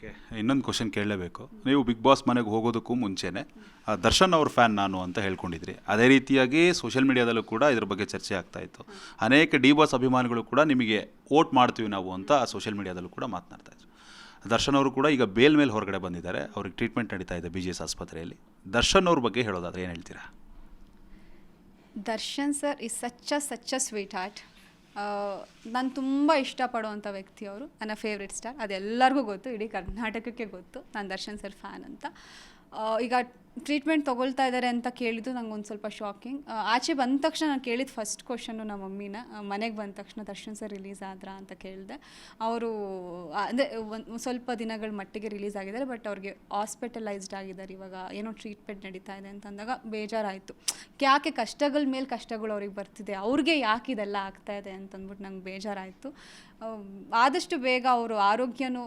Okay, ಇನ್ನೊಂದು question ಕೇಳಲೇಬೇಕು. ನೀವು big boss ಮನೆಗೆ ಹೋಗೋದಕ್ಕೂ ಮುಂಚೆನೆ ದರ್ಶನ್ ಅವ್ರ ಫ್ಯಾನ್ ನಾನು ಅಂತ ಹೇಳ್ಕೊಂಡಿದ್ರಿ. ಅದೇ ರೀತಿಯಾಗಿ ಸೋಷಿಯಲ್ ಮೀಡಿಯಾದಲ್ಲೂ ಕೂಡ ಇದ್ರ ಬಗ್ಗೆ ಚರ್ಚೆ ಆಗ್ತಾ ಇತ್ತು. ಅನೇಕ ಡಿ ಬಾಸ್ ಅಭಿಮಾನಿಗಳು ಕೂಡ ನಿಮಗೆ ವೋಟ್ ಮಾಡ್ತೀವಿ ನಾವು ಅಂತ ಸೋಷಿಯಲ್ ಮೀಡಿಯಾದಲ್ಲೂ ಕೂಡ ಮಾತನಾಡ್ತಾ ಇದ್ರು. ದರ್ಶನ್ ಅವರು ಕೂಡ ಈಗ ಬೇಲ್ ಮೇಲೆ ಹೊರಗಡೆ ಬಂದಿದ್ದಾರೆ. ಅವ್ರಿಗೆ ಟ್ರೀಟ್ಮೆಂಟ್ ನಡೀತಾ ಇದೆ ಬಿ ಜಿ ಎಸ್ ಆಸ್ಪತ್ರೆಯಲ್ಲಿ. ದರ್ಶನ್ ಅವ್ರ ಬಗ್ಗೆ ಹೇಳೋದಾದ್ರೆ ಏನು ಹೇಳ್ತೀರಾ? Darshan sir is such such a sweetheart ನಾನು ತುಂಬ ಇಷ್ಟಪಡುವಂಥ ವ್ಯಕ್ತಿ ಅವರು, ನನ್ನ ಫೇವ್ರೆಟ್ ಸ್ಟಾರ್ ಅದೆಲ್ಲರಿಗೂ ಗೊತ್ತು, ಇಡೀ ಕರ್ನಾಟಕಕ್ಕೆ ಗೊತ್ತು. ನಾನು ದರ್ಶನ್ ಸರ್ ಫ್ಯಾನ್ ಅಂತ. ಈಗ ಟ್ರೀಟ್ಮೆಂಟ್ ತೊಗೊಳ್ತಾ ಇದ್ದಾರೆ ಅಂತ ಕೇಳಿದ್ದು ನಂಗೆ ಒಂದು ಸ್ವಲ್ಪ ಶಾಕಿಂಗ್ ಆಚೆ ಬಂದ ತಕ್ಷಣ ನಾನು ಕೇಳಿದ ಫಸ್ಟ್ ಕ್ವಶನ್ನು ನಮ್ಮ ಮಮ್ಮಿನ. ಮನೆಗೆ ಬಂದ ತಕ್ಷಣ ದರ್ಶನ್ ಸರ್ ರಿಲೀಸ್ ಆದ್ರಾ ಅಂತ ಕೇಳಿದೆ. ಅವರು ಅಂದರೆ ಒಂದು ಸ್ವಲ್ಪ ದಿನಗಳ ಮಟ್ಟಿಗೆ ರಿಲೀಸ್ ಆಗಿದ್ದಾರೆ ಬಟ್ ಅವ್ರಿಗೆ ಹಾಸ್ಪಿಟಲೈಸ್ಡ್ ಆಗಿದ್ದಾರೆ. ಇವಾಗ ಏನೋ ಟ್ರೀಟ್ಮೆಂಟ್ ನಡೀತಾ ಇದೆ ಅಂತ ಅಂದಾಗ ಬೇಜಾರಾಯಿತು. ಯಾಕೆ ಕಷ್ಟಗಳ ಮೇಲೆ ಕಷ್ಟಗಳು ಅವ್ರಿಗೆ ಬರ್ತಿದೆ? ಅವ್ರಿಗೆ ಯಾಕೆ ಇದೆಲ್ಲ ಆಗ್ತಾ ಇದೆ ಅಂತಂದ್ಬಿಟ್ಟು ನಂಗೆ ಬೇಜಾರಾಯಿತು. ಆದಷ್ಟು ಬೇಗ ಅವರು ಆರೋಗ್ಯನೂ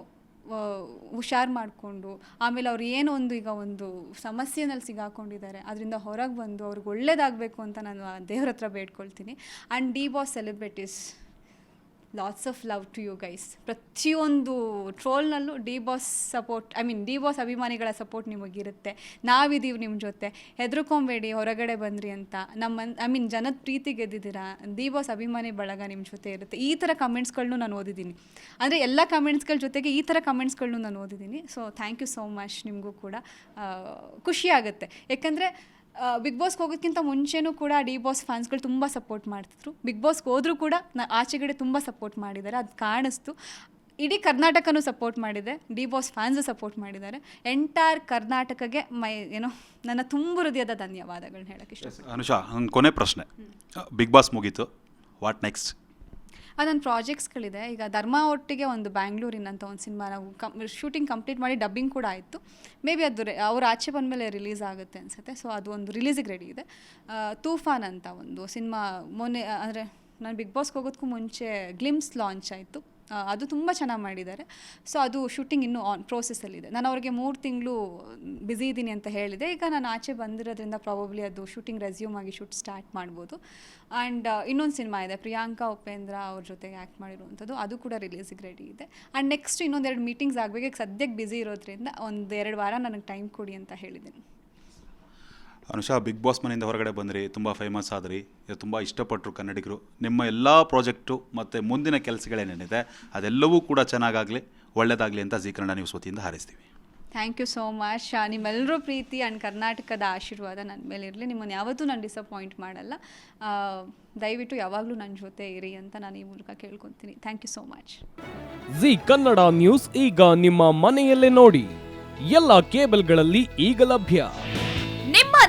ಹುಷಾರು ಮಾಡಿಕೊಂಡು, ಆಮೇಲೆ ಅವ್ರು ಏನೋ ಒಂದು ಈಗ ಒಂದು ಸಮಸ್ಯೆನಲ್ಲಿ ಸಿಗಾಕೊಂಡಿದ್ದಾರೆ, ಅದರಿಂದ ಹೊರಗೆ ಬಂದು ಅವ್ರಿಗೆ ಒಳ್ಳೇದಾಗಬೇಕು ಅಂತ ನಾನು ದೇವ್ರ ಹತ್ರ ಬೇಡ್ಕೊಳ್ತೀನಿ. And D boss celebrities lots of love to you guys ಪ್ರತಿಯೊಂದು ಟ್ರೋಲ್ನಲ್ಲೂ D boss support I mean D boss ಅಭಿಮಾನಿಗಳ ಸಪೋರ್ಟ್ ನಿಮಗಿರುತ್ತೆ. ನಾವಿದ್ದೀವಿ ನಿಮ್ಮ ಜೊತೆ. ಹೆದರ್ಕೊಂಬೇಡಿ, ಹೊರಗಡೆ ಬಂದ್ರಿ ಅಂತ. ನಮ್ಮ ಐ ಮೀನ್ ಜನದ ಪ್ರೀತಿ ಗೆದ್ದಿದ್ದೀರಾ? ಡಿ ಬಾಸ್ ಅಭಿಮಾನಿ ಬಳಗ ನಿಮ್ಮ ಜೊತೆ ಇರುತ್ತೆ. ಈ ಥರ ಕಮೆಂಟ್ಸ್ಗಳನ್ನೂ ನಾನು ಓದಿದ್ದೀನಿ. ಅಂದರೆ ಎಲ್ಲ ಕಮೆಂಟ್ಸ್ಗಳ ಜೊತೆಗೆ ಈ ಥರ ಕಮೆಂಟ್ಸ್ಗಳನ್ನೂ ನಾನು ಓದಿದ್ದೀನಿ. So thank you so much ನಿಮಗೂ ಕೂಡ. ಖುಷಿಯಾಗುತ್ತೆ ಯಾಕಂದರೆ ಬಿಗ್ ಬಾಸ್ಗೆ ಹೋಗೋದಕ್ಕಿಂತ ಮುಂಚೆನೂ ಕೂಡ ಡಿ ಬಾಸ್ ಫ್ಯಾನ್ಸ್ಗಳು ತುಂಬ ಸಪೋರ್ಟ್ ಮಾಡ್ತಿದ್ರು. ಬಿಗ್ ಬಾಸ್ಗೆ ಹೋದರೂ ಕೂಡ ನಾ ಆಚೆಗಡೆ ತುಂಬ ಸಪೋರ್ಟ್ ಮಾಡಿದ್ದಾರೆ. ಅದು ಕಾಣಿಸ್ತು. ಇಡೀ ಕರ್ನಾಟಕನೂ ಸಪೋರ್ಟ್ ಮಾಡಿದೆ. ಡಿ ಬಾಸ್ ಫ್ಯಾನ್ಸು ಸಪೋರ್ಟ್ ಮಾಡಿದ್ದಾರೆ. ಎಂಟೈರ್ ಕರ್ನಾಟಕಗೆ ಮೈ ಏನೋ ನನ್ನ ತುಂಬ ಹೃದಯದ ಧನ್ಯವಾದಗಳನ್ನ ಹೇಳೋಕ್ಕೆ ಇಷ್ಟ ಅನುಷಾ ಕೊನೆ ಪ್ರಶ್ನೆ. ಬಿಗ್ ಬಾಸ್ ಮುಗೀತು. ವಾಟ್ ನೆಕ್ಸ್ಟ್ ಅದು ನನ್ನ ಪ್ರಾಜೆಕ್ಟ್ಸ್ಗಳಿದೆ. ಈಗ ಧರ್ಮ ಒಟ್ಟಿಗೆ ಒಂದು ಬ್ಯಾಂಗ್ಳೂರಿನಂತ ಒಂದು ಸಿನಿಮಾ ನಾವು ಕಂ, ಶೂಟಿಂಗ್ ಕಂಪ್ಲೀಟ್ ಮಾಡಿ ಡಬ್ಬಿಂಗ್ ಕೂಡ ಆಯಿತು. ಮೇ ಬಿ ಅದು ಅವ್ರ ಆಚೆ ಬಂದಮೇಲೆ ರಿಲೀಸ್ ಆಗುತ್ತೆ ಅನಿಸುತ್ತೆ. ಸೊ ಅದು ಒಂದು ರಿಲೀಸಿಗೆ ರೆಡಿ ಇದೆ. ತೂಫಾನ್ ಅಂತ ಒಂದು ಸಿನಿಮಾ ಮೊನ್ನೆ ಅಂದರೆ ನಾನು ಬಿಗ್ ಬಾಸ್ಗೆ ಹೋಗೋದಕ್ಕೂ ಮುಂಚೆ ಗ್ಲಿಮ್ಸ್ ಲಾಂಚ್ ಆಯಿತು. ಅದು ತುಂಬ ಚೆನ್ನಾಗಿ ಮಾಡಿದ್ದಾರೆ. ಸೊ ಅದು ಶೂಟಿಂಗ್ ಇನ್ನೂ ಆನ್ ಪ್ರೋಸೆಸ್ಸಲ್ಲಿದೆ ನಾನು ಅವ್ರಿಗೆ ಮೂರು ತಿಂಗಳು ಬ್ಯುಸಿ ಇದ್ದೀನಿ ಅಂತ ಹೇಳಿದೆ. ಈಗ ನಾನು ಆಚೆ ಬಂದಿರೋದ್ರಿಂದ ಪ್ರಾಬಬ್ಲಿ ಅದು ಶೂಟಿಂಗ್ ರೆಸ್ಯೂಮ್ ಆಗಿ ಶೂಟ್ ಸ್ಟಾರ್ಟ್ ಮಾಡ್ಬೋದು. ಆ್ಯಂಡ್ ಇನ್ನೊಂದು ಸಿನಿಮಾ ಇದೆ. ಪ್ರಿಯಾಂಕಾ ಉಪೇಂದ್ರ ಅವ್ರ ಜೊತೆಗೆ ಆ್ಯಕ್ಟ್ ಮಾಡಿರುವಂಥದ್ದು. ಅದು ಕೂಡ ರಿಲೀಸಿಗೆ ರೆಡಿ ಇದೆ. ಆ್ಯಂಡ್ ನೆಕ್ಸ್ಟ್ ಇನ್ನೊಂದೆರಡು ಮೀಟಿಂಗ್ಸ್ ಆಗಬೇಕು. ಸದ್ಯಕ್ಕೆ ಬ್ಯುಸಿ ಇರೋದ್ರಿಂದ ಒಂದು ಎರಡು ವಾರ ನನಗೆ ಟೈಮ್ ಕೊಡಿ ಅಂತ ಹೇಳಿದ್ದೀನಿ. ಅನುಷಾ ಬಿಗ್ ಬಾಸ್ ಮನೆಯಿಂದ ಹೊರಗಡೆ ಬಂದ್ರಿ ತುಂಬ ಫೇಮಸ್ ಆದ್ರಿ ಇದು ತುಂಬ ಇಷ್ಟಪಟ್ಟರು ಕನ್ನಡಿಗರು. ನಿಮ್ಮ ಎಲ್ಲ ಪ್ರಾಜೆಕ್ಟು ಮತ್ತು ಮುಂದಿನ ಕೆಲಸಗಳೇನೇನಿದೆ ಅದೆಲ್ಲವೂ ಕೂಡ ಚೆನ್ನಾಗಾಗಲಿ ಒಳ್ಳೆಯದಾಗಲಿ ಅಂತ ಜಿ ಕನ್ನಡ ನ್ಯೂಸ್ ವತಿಯಿಂದ ಹಾರೈಸ್ತೀವಿ. ಥ್ಯಾಂಕ್ ಯು ಸೋ ಮಚ್ ನಿಮ್ಮೆಲ್ಲರೂ ಪ್ರೀತಿ ಆ್ಯಂಡ್ ಕರ್ನಾಟಕದ ಆಶೀರ್ವಾದ ನನ್ನ ಮೇಲೆ ಇರಲಿ ನಿಮ್ಮನ್ನು ಯಾವತ್ತೂ ನಾನು ಡಿಸಪಾಯಿಂಟ್ ಮಾಡಲ್ಲ. ದಯವಿಟ್ಟು ಯಾವಾಗಲೂ ನನ್ನ ಜೊತೆ ಇರಿ ಅಂತ ನಾನು ಈ ಮೂಲಕ ಕೇಳ್ಕೊತೀನಿ. Thank you so much Zee Kannada news ಈಗ ನಿಮ್ಮ ಮನೆಯಲ್ಲೇ ನೋಡಿ ಎಲ್ಲ ಕೇಬಲ್ಗಳಲ್ಲಿ ಈಗ ಲಭ್ಯ.